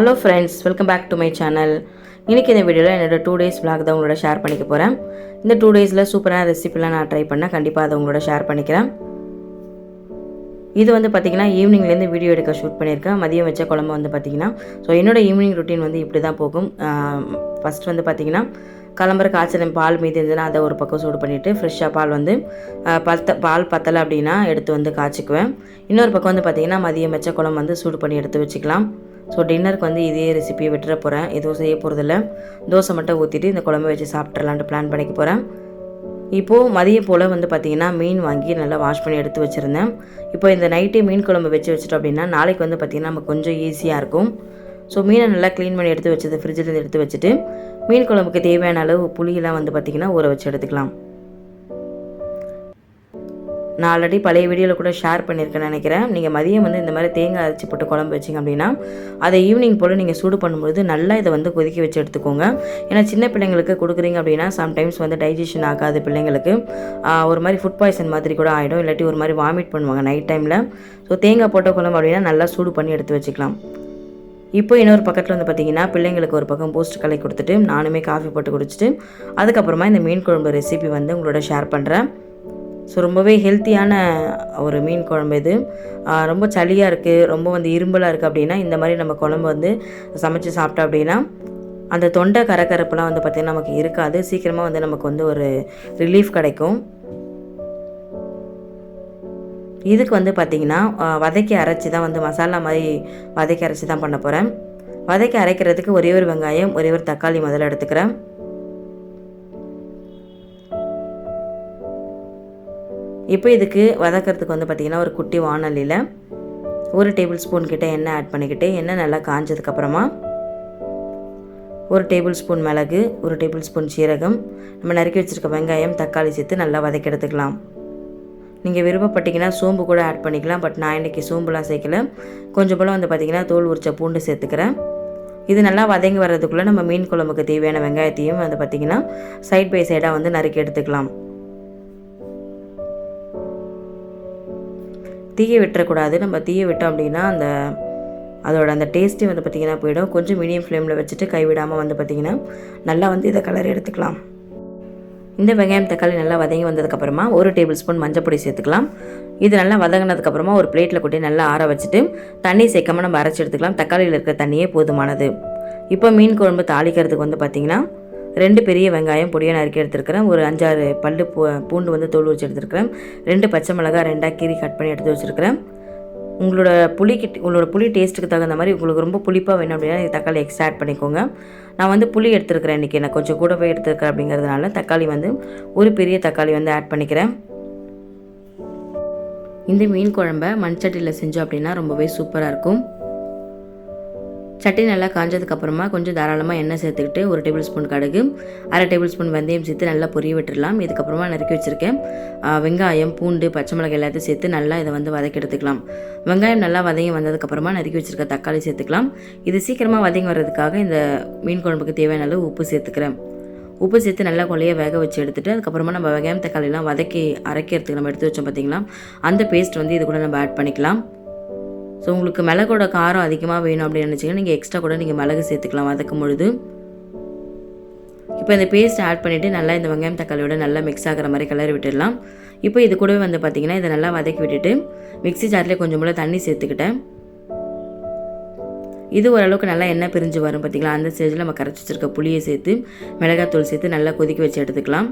Hello friends welcome back to my channel இன்றைக்கி இந்த வீடியோவில் என்னோட டூ டேஸ் விளாக் தான் உங்களோட ஷேர் பண்ணிக்க போகிறேன் இந்த டூ டேஸில் சூப்பரான ரெசிபிலாம் நான் ட்ரை பண்ணேன் கண்டிப்பாக அதை உங்களோட ஷேர் பண்ணிக்கிறேன். இது வந்து பார்த்திங்கன்னா ஈவினிங்லேருந்து வீடியோ எடுக்க ஷூட் பண்ணியிருக்கேன். மதியம் வச்ச குழம்பு வந்து பார்த்திங்கன்னா ஸோ என்னோடய ஈவினிங் ருட்டீன் வந்து இப்படி தான் போகும். ஃபஸ்ட் வந்து பார்த்திங்கன்னா கிளம்புற காய்ச்சல் பால் மீதி இருந்ததுன்னா அதை ஒரு பக்கம் சூடு பண்ணிவிட்டு ஃப்ரெஷ்ஷாக பால் வந்து பத்த பால் பத்தலை அப்படின்னா எடுத்து வந்து காய்ச்சிக்குவேன். இன்னொரு பக்கம் வந்து பார்த்திங்கன்னா மதியம் வச்ச குழம்பு வந்து சூடு பண்ணி எடுத்து வச்சுக்கலாம். ஸோ டின்னருக்கு வந்து இதே ரெசிபியை விட்டுற போகிறேன் எதுவும் செய்ய போகிறதில்ல தோசை மட்டும் ஊற்றிட்டு இந்த குழம்பு வச்சு சாப்பிட்றலான்ட்டு பிளான் பண்ணிக்க போகிறேன் இப்போது மதியம் போல் வந்து பார்த்திங்கன்னா மீன் வாங்கி நல்லா வாஷ் பண்ணி எடுத்து வச்சுருந்தேன். இப்போ இந்த நைட்டே மீன் குழம்பு வச்சு வச்சுட்டோம் அப்படின்னா நாளைக்கு வந்து பார்த்திங்கன்னா நமக்கு கொஞ்சம் ஈஸியாக இருக்கும். ஸோ மீனை நல்லா க்ளீன் பண்ணி எடுத்து வச்சது ஃப்ரிட்ஜிலேருந்து எடுத்து வச்சுட்டு மீன் குழம்புக்கு தேவையான அளவு புளியெல்லாம் வந்து பார்த்திங்கன்னா ஊற வச்சு எடுத்துக்கலாம். நான் ஆல்ரெடி பழைய வீடியோவில் கூட ஷேர் பண்ணியிருக்கேன்னு நினைக்கிறேன். நீங்கள் மதியம் வந்து இந்த மாதிரி தேங்காய் அரைச்சி போட்டு குழம்பு வச்சிங்க அப்படின்னா அதை ஈவினிங் போல் நீங்கள் சூடு பண்ணும்போது நல்லா இதை வந்து கொதிக்க வச்சு எடுத்துக்கோங்க. ஏன்னா சின்ன பிள்ளைங்களுக்கு கொடுக்குறீங்க அப்படின்னா சம்டைம்ஸ் வந்து டைஜஷன் ஆகாது பிள்ளைங்களுக்கு. ஒரு மாதிரி ஃபுட் பாய்சன் மாதிரி கூட ஆகிடும் இல்லாட்டி ஒரு மாதிரி வாமிட் பண்ணுவாங்க நைட் டைமில் ஸோ தேங்காய் போட்ட குழம்பு அப்படின்னா நல்லா சூடு பண்ணி எடுத்து வச்சுக்கலாம். இப்போ இன்னொரு பக்கத்தில் வந்து பார்த்திங்கன்னா பிள்ளைங்களுக்கு ஒரு பக்கம் போஸ்ட் கலை கொடுத்துட்டு நானுமே காஃபி போட்டு குடிச்சிட்டு அதுக்கப்புறமா இந்த மீன் குழம்பு ரெசிபி வந்து உங்களோட ஷேர் பண்ணுறேன் ஸோ ரொம்பவே ஹெல்த்தியான ஒரு மீன் குழம்பு இது. ரொம்ப சளியாக இருக்குது ரொம்ப வந்து இரும்பலாக இருக்குது அப்படின்னா இந்த மாதிரி நம்ம குழம்பு வந்து சமைச்சு சாப்பிட்டோம் அப்படின்னா அந்த தொண்டை கரகரப்புலாம் வந்து பார்த்திங்கன்னா நமக்கு இருக்காது. சீக்கிரமாக வந்து நமக்கு வந்து ஒரு ரிலீஃப் கிடைக்கும். இதுக்கு வந்து பார்த்திங்கன்னா வதக்கி அரைச்சி தான் வந்து மசாலா மாதிரி வதக்கி அரைச்சி தான் பண்ண போகிறேன் வதக்கி அரைக்கிறதுக்கு ஒரே ஒரு வெங்காயம் ஒரே ஒரு தக்காளி முதல்ல எடுத்துக்கிறேன். இப்போ இதுக்கு வதக்கிறதுக்கு வந்து பார்த்திங்கன்னா ஒரு குட்டி வானலியில் ஒரு டேபிள் ஸ்பூன் கிட்டே எண்ணெய் ஆட் பண்ணிக்கிட்டு எண்ணெய் நல்லா காஞ்சதுக்கப்புறமா ஒரு டேபிள் ஸ்பூன் மிளகு ஒரு டேபிள் ஸ்பூன் சீரகம் நம்ம நறுக்கி வச்சுருக்க வெங்காயம் தக்காளி சேர்த்து நல்லா வதக்கி எடுத்துக்கலாம் நீங்கள் விருப்பப்பட்டீங்கன்னா சோம்பு கூட ஆட் பண்ணிக்கலாம் பட் நான் இன்றைக்கி சோம்புலாம் சேர்க்கல. கொஞ்சம் போல் வந்து பார்த்திங்கன்னா தோல் உரிச்ச பூண்டு சேர்த்துக்கிறேன். இது நல்லா வதங்கி வர்றதுக்குள்ளே நம்ம மீன் குழம்புக்கு தேவையான வெங்காயத்தையும் வந்து பார்த்திங்கன்னா சைட் பை சைடாக வந்து நறுக்கி எடுத்துக்கலாம். தீயை விட்டுறக்கூடாது. நம்ம தீயை விட்டோம் அப்படின்னா அந்த அதோட அந்த டேஸ்ட்டே வந்து பார்த்திங்கன்னா போயிடும். கொஞ்சம் மீடியம் ஃப்ளேமில் வச்சுட்டு கைவிடாமல் வந்து பார்த்திங்கன்னா நல்லா வந்து இதை கலர் எடுத்துக்கலாம். இந்த வெங்காயம் தக்காளி நல்லா வதங்கி வந்ததுக்கப்புறமா ஒரு டேபிள் ஸ்பூன் மஞ்சப்பொடி சேர்த்துக்கலாம். இது நல்லா வதங்கினதுக்கப்புறமா ஒரு பிளேட்டில் கொட்டி நல்லா ஆற வச்சுட்டு தண்ணி சேர்க்காம நம்ம அரைச்சி எடுத்துக்கலாம். தக்காளியில் இருக்கிற தண்ணியே போதுமானது. இப்போ மீன் குழம்பு தாளிக்கிறதுக்கு வந்து பார்த்திங்கன்னா ரெண்டு பெரிய வெங்காயம் பொடியாக நறுக்கி எடுத்துருக்கிறேன். ஒரு அஞ்சாறு பல்லு பூ பூண்டு வந்து தோல் வச்சு எடுத்துருக்கிறேன். ரெண்டு பச்சை மிளகாய் ரெண்டாக கீரி கட் பண்ணி எடுத்து வச்சுருக்கிறேன். உங்களோட புளிக்கு உங்களோட புளி டேஸ்ட்டுக்கு தகுந்த மாதிரி உங்களுக்கு ரொம்ப புளிப்பாக வேணும் அப்படின்னா தக்காளி எக்ஸ்ட்ரா ஆட் பண்ணிக்கோங்க. நான் வந்து புளி எடுத்துருக்கிறேன் இன்றைக்கி நான் கொஞ்சம் கூடவே எடுத்துருக்கிறேன் அப்படிங்கிறதுனால தக்காளி வந்து ஒரு பெரிய தக்காளி வந்து ஆட் பண்ணிக்கிறேன். இந்த மீன் குழம்ப மண்சட்டியில் செஞ்சோம் அப்படின்னா ரொம்பவே சூப்பராக இருக்கும். சட்டி நல்லா காஞ்சதுக்கப்புறமா கொஞ்சம் தாராளமாக எண்ணெய் சேர்த்துக்கிட்டு ஒரு டேபிள் ஸ்பூன் கடுகு அரை டேபிள் ஸ்பூன் வெந்தயம் சேர்த்து நல்லா பொரிய விட்டுடலாம் இதுக்கப்புறமா நறுக்கி வச்சுருக்கேன். வெங்காயம் பூண்டு பச்சை மிளகாய் எல்லாத்தையும் சேர்த்து நல்லா இதை வந்து வதக்கி எடுத்துக்கலாம். வெங்காயம் நல்லா வதங்கி வந்ததுக்கப்புறமா நறுக்கி வச்சுருக்க தக்காளி சேர்த்துக்கலாம். இது சீக்கிரமாக வதங்கி வர்றதுக்காக இந்த மீன் குழம்புக்கு தேவையான அளவு உப்பு சேர்த்துக்கிறேன். உப்பு சேர்த்து நல்லா கொலையை வேக வச்சு எடுத்துகிட்டு அதுக்கப்புறமா நம்ம வெங்காயம் தக்காளிலாம் வதக்கி அரைக்கிறதுக்கு நம்ம எடுத்து வச்சோம் பார்த்தீங்களா அந்த பேஸ்ட் வந்து இது கூட நம்ம ஆட் பண்ணிக்கலாம். ஸோ உங்களுக்கு மிளகோட காரம் அதிகமாக வேணும் அப்படின்னு நினச்சிங்கன்னா நீங்கள் எக்ஸ்ட்ரா கூட நீங்கள் மிளகு சேர்த்துக்கலாம் வதக்கும் பொழுது. இப்போ இந்த பேஸ்ட் ஆட் பண்ணிவிட்டு நல்லா இந்த வெங்காயம் தக்காளியோட நல்லா மிக்ஸ் ஆகிற மாதிரி கிளறி விட்டுடலாம். இப்போ இது கூடவே வந்து பார்த்திங்கன்னா இதை நல்லா வதக்கி விட்டுட்டு மிக்ஸி ஜார்லேயே கொஞ்சம் போல் தண்ணி சேர்த்துக்கிட்டேன். இது ஓரளவுக்கு நல்லா எண்ணெய் பிரிஞ்சு வரும் பார்த்தீங்களா அந்த ஸ்டேஜில் நம்ம கரைச்சி வச்சுருக்க புளியை சேர்த்து மிளகாத்தூள் சேர்த்து நல்லா கொதிக்க வச்சு எடுத்துக்கலாம்.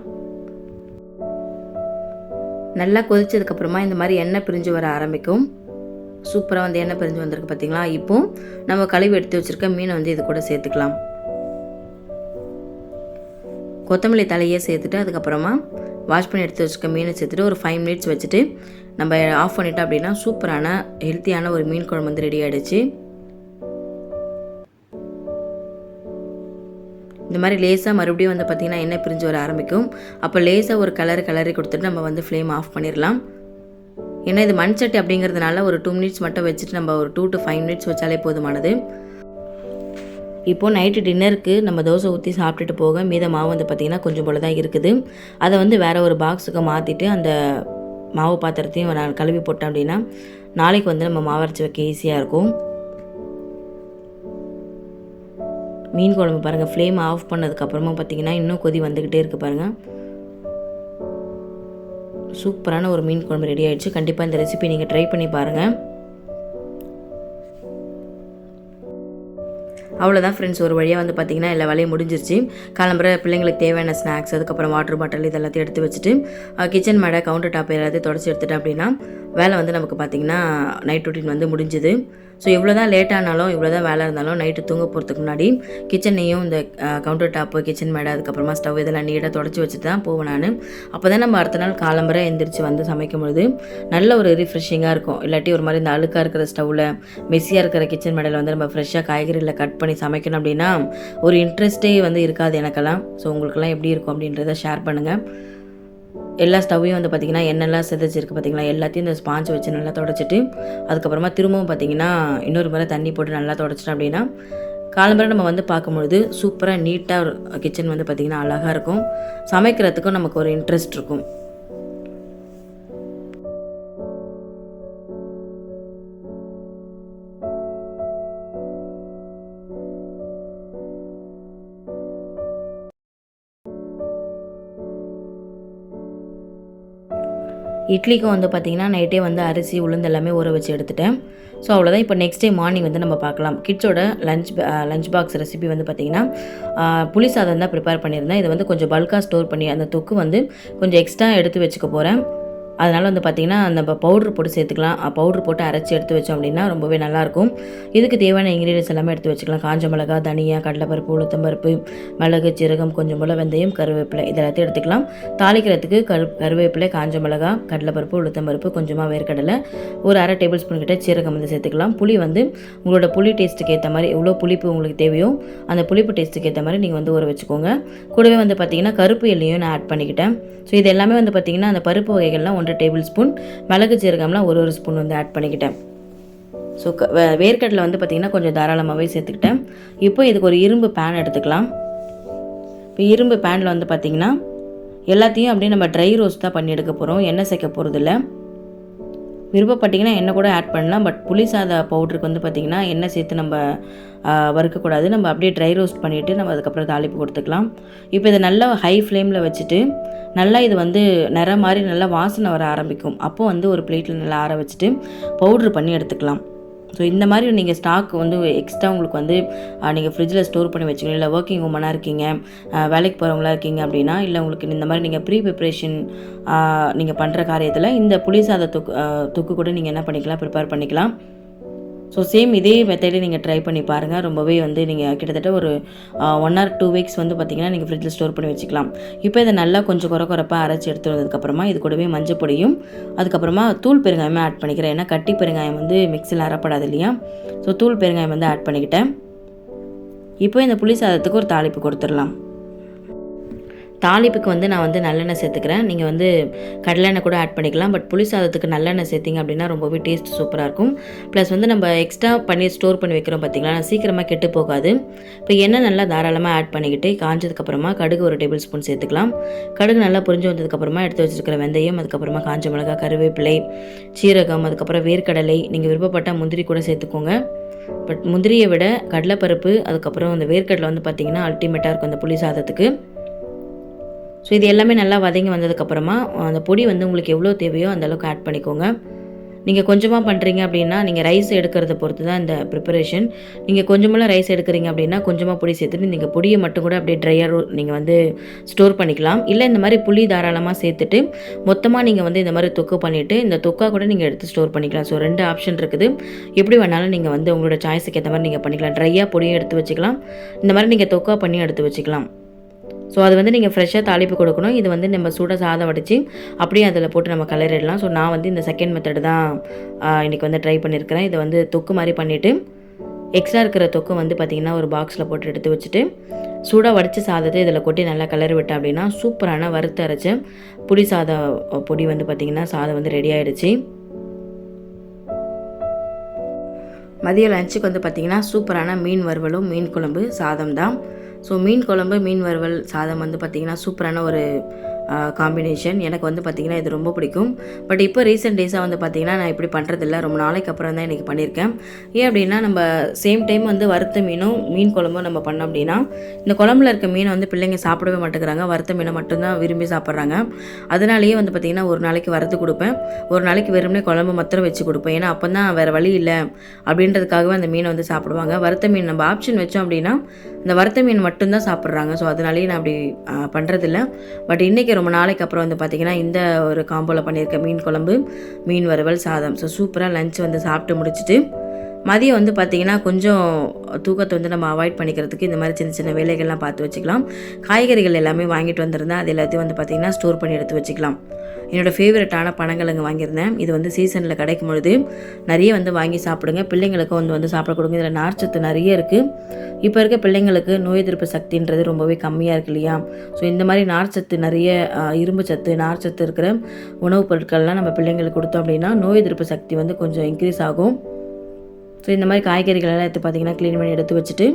நல்லா கொதிச்சதுக்கப்புறமா இந்த மாதிரி எண்ணெய் பிரிஞ்சு வர ஆரம்பிக்கும். சூப்பராக வந்து எண்ணெய் பிரிஞ்சு வந்திருக்கு பார்த்தீங்களா இப்போ நம்ம கழுவி எடுத்து வச்சுருக்க மீனை வந்து இது கூட சேர்த்துக்கலாம். கொத்தமல்லி தலையே சேர்த்துட்டு அதுக்கப்புறமா வாஷ் பண்ணி எடுத்து வச்சுக்க மீனை சேர்த்துட்டு ஒரு ஃபைவ் மினிட்ஸ் வச்சுட்டு நம்ம ஆஃப் பண்ணிட்டோம் அப்படின்னா சூப்பரான ஹெல்த்தியான ஒரு மீன் குழம்பு வந்து ரெடி ஆகிடுச்சு இந்த மாதிரி லேசாக மறுபடியும் வந்து பார்த்திங்கன்னா எண்ணெய் பிரிஞ்சு வர ஆரம்பிக்கும். அப்போ லேசாக ஒரு கலர் கலரி கொடுத்துட்டு நம்ம வந்து ஃப்ளேம் ஆஃப் பண்ணிடலாம். ஏன்னா இது மண் சட்டி அப்படிங்கிறதுனால ஒரு டூ மினிட்ஸ் மட்டும் வச்சுட்டு நம்ம ஒரு டூ டு ஃபைவ் மினிட்ஸ் வச்சாலே போதுமானது. இப்போது நைட்டு டின்னருக்கு நம்ம தோசை ஊற்றி சாப்பிட்டுட்டு போக மீத மாவு வந்து பார்த்திங்கன்னா கொஞ்சம் போல தான் இருக்குது. அதை வந்து வேறு ஒரு பாக்ஸுக்கு மாற்றிட்டு அந்த மாவு பாத்திரத்தையும் நான் கழுவி போட்டேன் அப்படின்னா நாளைக்கு வந்து நம்ம மாவரைச்சி வைக்க ஈஸியாக இருக்கும். மீன் குழம்பு பாருங்கள் ஃப்ளேம் ஆஃப் பண்ணதுக்கப்புறமா பார்த்தீங்கன்னா இன்னும் கொதி வந்துக்கிட்டே இருக்குது பாருங்கள் சூப்பரான ஒரு மீன் குழம்பு ரெடி ஆயிடுச்சு. கண்டிப்பாக இந்த ரெசிபி நீங்கள் ட்ரை பண்ணி பாருங்கள் அவ்வளோதான் ஃப்ரெண்ட்ஸ் ஒரு வழியாக வந்து பார்த்திங்கன்னா எல்லா வேலையும் முடிஞ்சிருச்சு. கிளம்புற பிள்ளைங்களுக்கு தேவையான ஸ்நாக்ஸ் அதுக்கப்புறம் வாட்டர் பாட்டில் இதெல்லாத்தையும் எடுத்து வச்சுட்டு கிச்சன் மேடை கவுண்டர் டாப் எல்லாத்தையும் தொடச்சி எடுத்துட்டேன் அப்படின்னா வேலை வந்து நமக்கு பார்த்திங்கன்னா நைட் ரொட்டீன் வந்து முடிஞ்சுது. ஸோ இவ்வளோ தான் லேட் ஆனாலும் இவ்வளோ தான் வேலை இருந்தாலும் நைட்டு தூங்க போகிறதுக்கு முன்னாடி கிச்சனையும் இந்த கவுண்டர் டாப்பு கிச்சன் மேடை அதுக்கப்புறமா ஸ்டவ் இதெல்லாம் நீட்டாக தொடச்சி வச்சுட்டு தான் போவேன் நான். அப்போ தான் நம்ம அடுத்த நாள் காலம்பரை எந்திரிச்சு வந்து சமைக்கும் பொழுது நல்ல ஒரு ரிஃப்ரெஷிங்காக இருக்கும். இல்லாட்டி ஒரு மாதிரி இந்த அழுக்காக இருக்கிற ஸ்டவ்வில் மெஸ்ஸியாக இருக்கிற கிச்சன் மேடையில் வந்து நம்ம ஃப்ரெஷ்ஷாக காய்கறியில் கட் பண்ணி சமைக்கணும் அப்படின்னா ஒரு இன்ட்ரெஸ்ட்டே வந்து இருக்காது எனக்கெல்லாம். ஸோ உங்களுக்கெல்லாம் எப்படி இருக்கும் அப்படின்றத ஷேர் பண்ணுங்கள் எல்லா ஸ்டவ்வையும் வந்து பார்த்திங்கன்னா என்னெல்லாம் செதைச்சிருக்கு பார்த்திங்களா எல்லாத்தையும் இந்த ஸ்பாஞ்ச் வச்சு நல்லா தொடச்சிட்டு அதுக்கப்புறமா திரும்பவும் பார்த்திங்கன்னா இன்னொரு முறை தண்ணி போட்டு நல்லா தொடச்சிட்டோம் அப்படின்னா காலம்பரை நம்ம வந்து பார்க்கும்பொழுது சூப்பராக நீட்டாக கிச்சன் வந்து பார்த்திங்கன்னா அழகாக இருக்கும். சமைக்கிறதுக்கும் நமக்கு ஒரு இன்ட்ரெஸ்ட் இருக்கும். இட்லிக்கும் வந்து பார்த்திங்கன்னா நைட்டே வந்து அரிசி உளுந்து எல்லாமே ஊற வச்சு எடுத்துட்டேன். ஸோ அவ்வளோதான் இப்போ நெக்ஸ்ட் டே மார்னிங் வந்து நம்ம பார்க்கலாம். கிட்ஸோட லஞ்ச் லஞ்ச் பாக்ஸ் ரெசிபி வந்து பார்த்திங்கன்னா புளி சாதம் தான் ப்ரிப்பேர் பண்ணியிருந்தேன். இதை வந்து கொஞ்சம் பல்காக ஸ்டோர் பண்ணி அந்த தொக்கு வந்து கொஞ்சம் எக்ஸ்ட்ரா எடுத்து வச்சுக்க போகிறேன் அதனால் வந்து பார்த்திங்கன்னா நம்ம பவுட்ரு போட்டு சேர்த்துக்கலாம். பவுட்ரு போட்டு அரைச்சி எடுத்து வச்சோம் அப்படின்னா ரொம்பவே நல்லாயிருக்கும். இதுக்கு தேவையான இன்க்ரீடியன்ஸ் எல்லாமே எடுத்து வச்சுக்கலாம். காஞ்ச மிளகா தனியா கடலைப்பருப்பு உளுத்தம்பருப்பு மிளகு சீரகம் கொஞ்சம் போல் வெந்தயம் கருவேப்பிலை இது எல்லாத்தையும் எடுத்துக்கலாம். தாளிக்கிறதுக்கு கரு கருவேப்பிலை காஞ்ச மிளகா கடலைப்பருப்பு உளுத்தம்பருப்பு கொஞ்சமாக வேர்க்கடலை ஒரு அரை டேபிள் ஸ்பூன் கிட்ட சீரகம் வந்து சேர்த்துக்கலாம். புளி வந்து உங்களோட புளி டேஸ்ட்டுக்கு ஏற்ற மாதிரி எவ்வளோ புளிப்பு உங்களுக்கு தேவையோ அந்த புளிப்பு டேஸ்ட்டுக்கு ஏற்ற மாதிரி நீங்கள் வந்து ஊற வச்சுக்கோங்க. கூடவே வந்து பார்த்திங்கன்னா கருப்பு எல்லையும் நான் ஆட் பண்ணிக்கிட்டேன். ஸோ இது எல்லாமே வந்து பார்த்திங்கன்னா அந்த பருப்பு வகைகள்லாம் ஒன்று ஒன்றரை டேபிள் ஸ்பூன் மிளகு சீரகம்லாம் ஒரு ஒரு ஸ்பூன் வந்து ஆட் பண்ணிக்கிட்டேன். ஸோ க வே- வேர்க்கடலை வந்து பார்த்திங்கன்னா கொஞ்சம் தாராளமாகவே சேர்த்துக்கிட்டேன். இப்போ இதுக்கு ஒரு இரும்பு பேன் எடுத்துக்கலாம். இப்போ இரும்பு பேனில் வந்து பார்த்திங்கன்னா எல்லாத்தையும் அப்படியே நம்ம ட்ரை ரோஸ்ட் தான் பண்ணி எடுக்க போகிறோம் எண்ணெய் சேர்க்க போகிறதில்ல விருப்பப்பட்டிங்கன்னா எண்ணெய் கூட ஆட் பண்ணலாம். பட் புளி சாத பவுட்ருக்கு வந்து பார்த்திங்கன்னா எண்ணெய் சேர்த்து நம்ம வறுக்கக்கூடாது. நம்ம அப்படியே ட்ரை ரோஸ்ட் பண்ணிவிட்டு நம்ம அதுக்கப்புறம் தாளிப்பு கொடுத்துக்கலாம். இப்போ இதை நல்லா ஹை ஃப்ளேமில் வச்சுட்டு நல்லா இது வந்து நிற மாதிரி நல்லா வாசனை வர ஆரம்பிக்கும். அப்போ வந்து ஒரு பிளேட்டில் நல்லா ஆற வச்சுட்டு பவுட்ரு பண்ணி எடுத்துக்கலாம். ஸோ இந்த மாதிரி நீங்கள் ஸ்டாக் வந்து எக்ஸ்ட்ரா உங்களுக்கு வந்து நீங்கள் ஃப்ரிட்ஜில் ஸ்டோர் பண்ணி வச்சுக்கணும். இல்லை ஒர்க்கிங் உமனாக இருக்கீங்க வேலைக்கு போகிறவங்களா இருக்கீங்க அப்படின்னா இல்லை உங்களுக்கு இந்த மாதிரி நீங்கள் ப்ரீ ப்ரிப்ரேஷன் நீங்கள் பண்ணுற காரியத்தில் இந்த புளி சாத தொக்கு தொக்கு கூட நீங்கள் என்ன பண்ணிக்கலாம் ப்ரிப்பேர் பண்ணிக்கலாம். ஸோ சேம் இதே மெத்தடே நீங்கள் ட்ரை பண்ணி பாருங்கள் ரொம்பவே வந்து நீங்கள் கிட்டத்தட்ட ஒரு ஒன் ஆர் டூ வீக்ஸ் வந்து பார்த்திங்கன்னா நீங்கள் ஃப்ரிட்ஜில் ஸ்டோர் பண்ணி வச்சுக்கலாம். இப்போ இதை நல்லா கொஞ்சம் குறை குறைப்பாக அரைச்சி எடுத்து வந்ததுக்கப்புறமா இது கூடவே மஞ்சள் பொடியும் அதுக்கப்புறமா தூள் பெருங்காயமே ஆட் பண்ணிக்கிறேன். ஏன்னா கட்டி பெருங்காயம் வந்து மிக்சியில் அரைப்படாது இல்லையா? ஸோ தூள் பெருங்காயம் வந்து ஆட் பண்ணிக்கிட்டேன். இப்போ இந்த புளி சாதத்துக்கு ஒரு தாளிப்பு கொடுத்துடலாம். தாளிப்புக்கு வந்து நான் வந்து நல்லெண்ணெய் சேர்த்துக்கிறேன். நீங்கள் வந்து கடலெண்ணெய் கூட ஆட் பண்ணிக்கலாம். பட் புளி சாதத்துக்கு நல்லெண்ணெய் சேர்த்திங்க அப்படின்னா ரொம்பவே டேஸ்ட் சூப்பராக இருக்கும். ப்ளஸ் வந்து நம்ம எக்ஸ்ட்ரா பண்ணி ஸ்டோர் பண்ணி வைக்கிறோம் பார்த்தீங்களா சீக்கிரமாக கெட்டு போகாது. இப்போ எண்ணெய் நல்லா தாராளமாக ஆட் பண்ணிக்கிட்டு காஞ்சதுக்கப்புறமா கடுகு ஒரு டேபிள் ஸ்பூன் சேர்த்துக்கலாம். கடுகு நல்லா புரிஞ்சு வந்ததுக்கப்புறமா எடுத்து வச்சுருக்கிற வெந்தயம் அதுக்கப்புறமா காஞ்ச மிளகா கருவேப்பிலை சீரகம் அதுக்கப்புறம் வேர்க்கடலை. நீங்கள் விருப்பப்பட்ட முந்திரி கூட சேர்த்துக்கோங்க. பட் முந்திரியை விட கடலைப்பருப்பு அதுக்கப்புறம் அந்த வேர்க்கடலை வந்து பார்த்திங்கன்னா அல்டிமேட்டாக இருக்கும் அந்த புளி சாதத்துக்கு. ஸோ இது எல்லாமே நல்லா வதங்கி வந்ததுக்கப்புறமா அந்த பொடி வந்து உங்களுக்கு எவ்வளோ தேவையோ அந்தளவுக்கு ஆட் பண்ணிக்கோங்க. நீங்கள் கொஞ்சமாக பண்ணுறீங்க அப்படின்னா நீங்கள் ரைஸ் எடுக்கிறத பொறுத்து தான் இந்த ப்ரிப்பரேஷன் நீங்கள் கொஞ்சமெல்லாம் ரைஸ் எடுக்கிறீங்க அப்படின்னா கொஞ்சமாக பொடி சேர்த்துட்டு நீங்கள் பொடியை மட்டும் கூட அப்படியே ட்ரையாக நீங்கள் வந்து ஸ்டோர் பண்ணிக்கலாம். இல்லை இந்த மாதிரி புளி தாராளமாக சேர்த்துட்டு மொத்தமாக நீங்கள் வந்து இந்த மாதிரி தொக்கு பண்ணிவிட்டு இந்த தொக்கா கூட நீங்கள் எடுத்து ஸ்டோர் பண்ணிக்கலாம். ஸோ ரெண்டு ஆப்ஷன் இருக்குது. எப்படி வேணாலும் நீங்கள் வந்து உங்களோட சாய்ஸுக்கு ஏற்ற மாதிரி நீங்கள் பண்ணிக்கலாம். ட்ரையாக பொடியை எடுத்து வச்சுக்கலாம். இந்த மாதிரி நீங்கள் தொக்கா பண்ணி எடுத்து வச்சுக்கலாம். ஸோ அது வந்து நீங்கள் ஃப்ரெஷ்ஷாக தாளிப்பு கொடுக்கணும். இது வந்து நம்ம சூடாக சாதம் வடித்து அப்படியே அதில் போட்டு நம்ம கலரிடலாம். ஸோ நான் வந்து இந்த செகண்ட் மெத்தடு தான் இன்றைக்கி வந்து ட்ரை பண்ணியிருக்கிறேன் இதை வந்து தொக்கு மாதிரி பண்ணிவிட்டு எக்ஸ்ட்ரா இருக்கிற தொக்கு வந்து பார்த்திங்கன்னா ஒரு பாக்ஸில் போட்டு எடுத்து வச்சுட்டு சூடாக வடித்த சாதத்தை இதில் கொட்டி நல்லா கலரி விட்டேன் அப்படின்னா சூப்பரான வறுத்து அரைச்ச புளி சாத பொடி வந்து பார்த்திங்கன்னா சாதம் வந்து ரெடி ஆகிடுச்சு மதிய லஞ்சுக்கு வந்து பார்த்திங்கன்னா சூப்பரான மீன் வறுவலும் மீன் குழம்பு சாதம் தான். ஸோ மீன் குழம்பு மீன் வறுவல் சாதம் வந்து பார்த்திங்கன்னா சூப்பரான ஒரு காம்பினேஷன் எனக்கு வந்து பார்த்திங்கன்னா இது ரொம்ப பிடிக்கும். பட் இப்போ ரீசெண்ட் டேஸாக வந்து பார்த்திங்கன்னா நான் இப்படி பண்ணுறதில்ல ரொம்ப நாளைக்கு அப்புறம் தான் இன்றைக்கி பண்ணியிருக்கேன். ஏன் அப்படின்னா நம்ம சேம் டைம் வந்து வறுத்த மீனும் மீன் குழம்பும் நம்ம பண்ணோம் அப்படின்னா இந்த குழம்புல இருக்க மீனை வந்து பிள்ளைங்க சாப்பிடவே மாட்டேங்கிறாங்க. வறுத்த மீனை மட்டும்தான் விரும்பி சாப்பிட்றாங்க. அதனாலேயே வந்து பார்த்திங்கன்னா ஒரு நாளைக்கு வறுத்து கொடுப்பேன். ஒரு நாளைக்கு வெறுமனே குழம்பு மாத்திரம் வச்சு கொடுப்பேன். ஏன்னா அப்போ தான் வேறு வழி இல்லை. அப்படின்றதுக்காகவே அந்த மீனை வந்து சாப்பிடுவாங்க. வறுத்த மீன் நம்ம ஆப்ஷன் வச்சோம் அப்படின்னா இந்த வறுத்த மீன் மட்டும்தான் சாப்பிட்றாங்க. ஸோ அதனாலேயே நான் அப்படி பண்ணுறதில்ல பட் இன்றைக்கி ரொம்ப நாளைக்கு அப்புறம் வந்து பார்த்திங்கன்னா இந்த ஒரு காம்போவில் பண்ணியிருக்க மீன் குழம்பு மீன் வறுவல் சாதம். ஸோ சூப்பராக லஞ்ச் வந்து சாப்பிட்டு முடிச்சுட்டு மதியம் வந்து பார்த்திங்கன்னா கொஞ்சம் தூக்கத்தை வந்து நம்ம அவாய்ட் பண்ணிக்கிறதுக்கு இந்த மாதிரி சின்ன சின்ன வேலைகள்லாம் பார்த்து வச்சுக்கலாம். காய்கறிகள் எல்லாமே வாங்கிட்டு வந்திருந்தேன் அது எல்லாத்தையும் வந்து பார்த்திங்கன்னா ஸ்டோர் பண்ணி எடுத்து வச்சுக்கலாம். என்னோடய ஃபேவரட்டான பழங்கிழங்கு வாங்கியிருந்தேன். இது வந்து சீசனில் கிடைக்கும் பொழுது நிறைய வந்து வாங்கி சாப்பிடுங்க. பிள்ளைங்களுக்கும் வந்து வந்து சாப்பிட கொடுங்க. இதில் நார்ச்சத்து நிறைய இருக்குது இப்போ இருக்க பிள்ளைங்களுக்கு நோய் எதிர்ப்பு சக்தின்றது ரொம்பவே கம்மியாக இருக்கு இல்லையா? ஸோ இந்த மாதிரி நார்ச்சத்து நிறைய இரும்பு சத்து நார்ச்சத்து இருக்கிற உணவுப் பொருட்கள்லாம் நம்ம பிள்ளைங்களுக்கு கொடுத்தோம் அப்படின்னா நோய் எதிர்ப்பு சக்தி வந்து கொஞ்சம் இன்க்ரீஸ் ஆகும். ஸோ இந்த மாதிரி காய்கறிகள் எல்லாம் எடுத்து பார்த்திங்கன்னா க்ளீன் பண்ணி எடுத்து வச்சுட்டு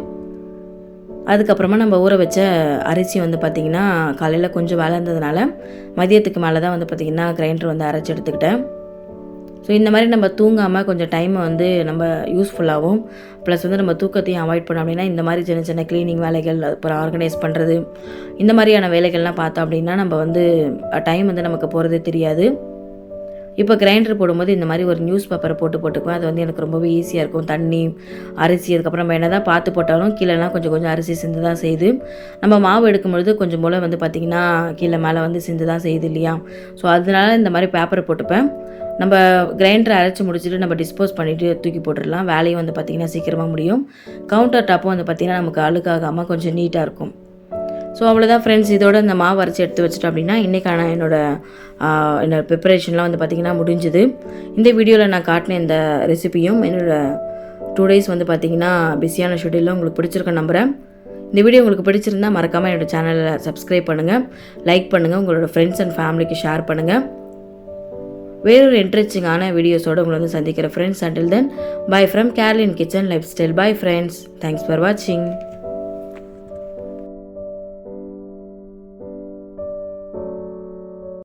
அதுக்கப்புறமா நம்ம ஊற வச்ச அரிசி வந்து பார்த்திங்கன்னா காலையில் கொஞ்சம் வேலை இருந்ததுனால மதியத்துக்கு மேலே தான் வந்து பார்த்திங்கன்னா கிரைண்டர் வந்து அரைச்சி எடுத்துக்கிட்டேன். ஸோ இந்த மாதிரி நம்ம தூங்காமல் கொஞ்சம் டைமை வந்து நம்ம யூஸ்ஃபுல்லாகவும் ப்ளஸ் வந்து நம்ம தூக்கத்தையும் அவாய்ட் பண்ணோம் அப்படின்னா இந்த மாதிரி சின்ன சின்ன க்ளீனிங் வேலைகள் அப்புறம் ஆர்கனைஸ் பண்ணுறது இந்த மாதிரியான வேலைகள்லாம் பார்த்தோம் அப்படின்னா நம்ம வந்து டைம் வந்து நமக்கு போகிறதே தெரியாது. இப்போ கிரைண்டர் போடும்போது இந்த மாதிரி ஒரு நியூஸ் பேப்பரை போட்டு போட்டுக்குவேன். அது வந்து எனக்கு ரொம்பவே ஈஸியாக இருக்கும். தண்ணி அரிசி அதுக்கப்புறம் நம்ம என்ன தான் பார்த்து போட்டாலும் கீழேலாம் கொஞ்சம் கொஞ்சம் அரிசி சிந்து தான் செய்யுது. நம்ம மாவு எடுக்கும்பொழுது கொஞ்சம் போல் வந்து பார்த்திங்கன்னா கீழே மேலே வந்து சிந்து தான் செய்யுது இல்லையா? ஸோ அதனால இந்த மாதிரி பேப்பரை போட்டுப்பேன். நம்ம கிரைண்டரை அரைச்சி முடிச்சுட்டு நம்ம டிஸ்போஸ் பண்ணிவிட்டு தூக்கி போட்டுடலாம். வேலையும் வந்து பார்த்திங்கன்னா சீக்கிரமாக முடியும். கவுண்டர் டாப்பும் வந்து பார்த்திங்கன்னா நமக்கு அழுக்காகாமல் கொஞ்சம் நீட்டாக இருக்கும். ஸோ அவ்வளோதான் ஃப்ரெண்ட்ஸ் இதோட இந்த மாவு அரைச்சி எடுத்து வச்சிட்டோம் அப்படின்னா இன்றைக்கான என்னோட என்னோட ப்ரிப்பரேஷன்லாம் வந்து பார்த்திங்கன்னா முடிஞ்சுது. இந்த வீடியோவில் நான் காட்டின இந்த ரெசிபியும் என்னோட டூ டேஸ் வந்து பார்த்திங்கன்னா பிஸியான ஷெடியூலில் உங்களுக்கு பிடிச்சிருக்க நம்புகிறேன் இந்த வீடியோ உங்களுக்கு பிடிச்சிருந்தா மறக்காமல் என்னோட சேனலை சப்ஸ்கிரைப் பண்ணுங்கள் லைக் பண்ணுங்கள் உங்களோட ஃப்ரெண்ட்ஸ் அண்ட் ஃபேமிலிக்கு ஷேர் பண்ணுங்கள் வேறொரு இன்ட்ரெஸ்டிங்கான வீடியோஸோடு உங்களை வந்து சந்திக்கிற friends until then bye from Carlin kitchen lifestyle bye friends thanks for வாட்சிங்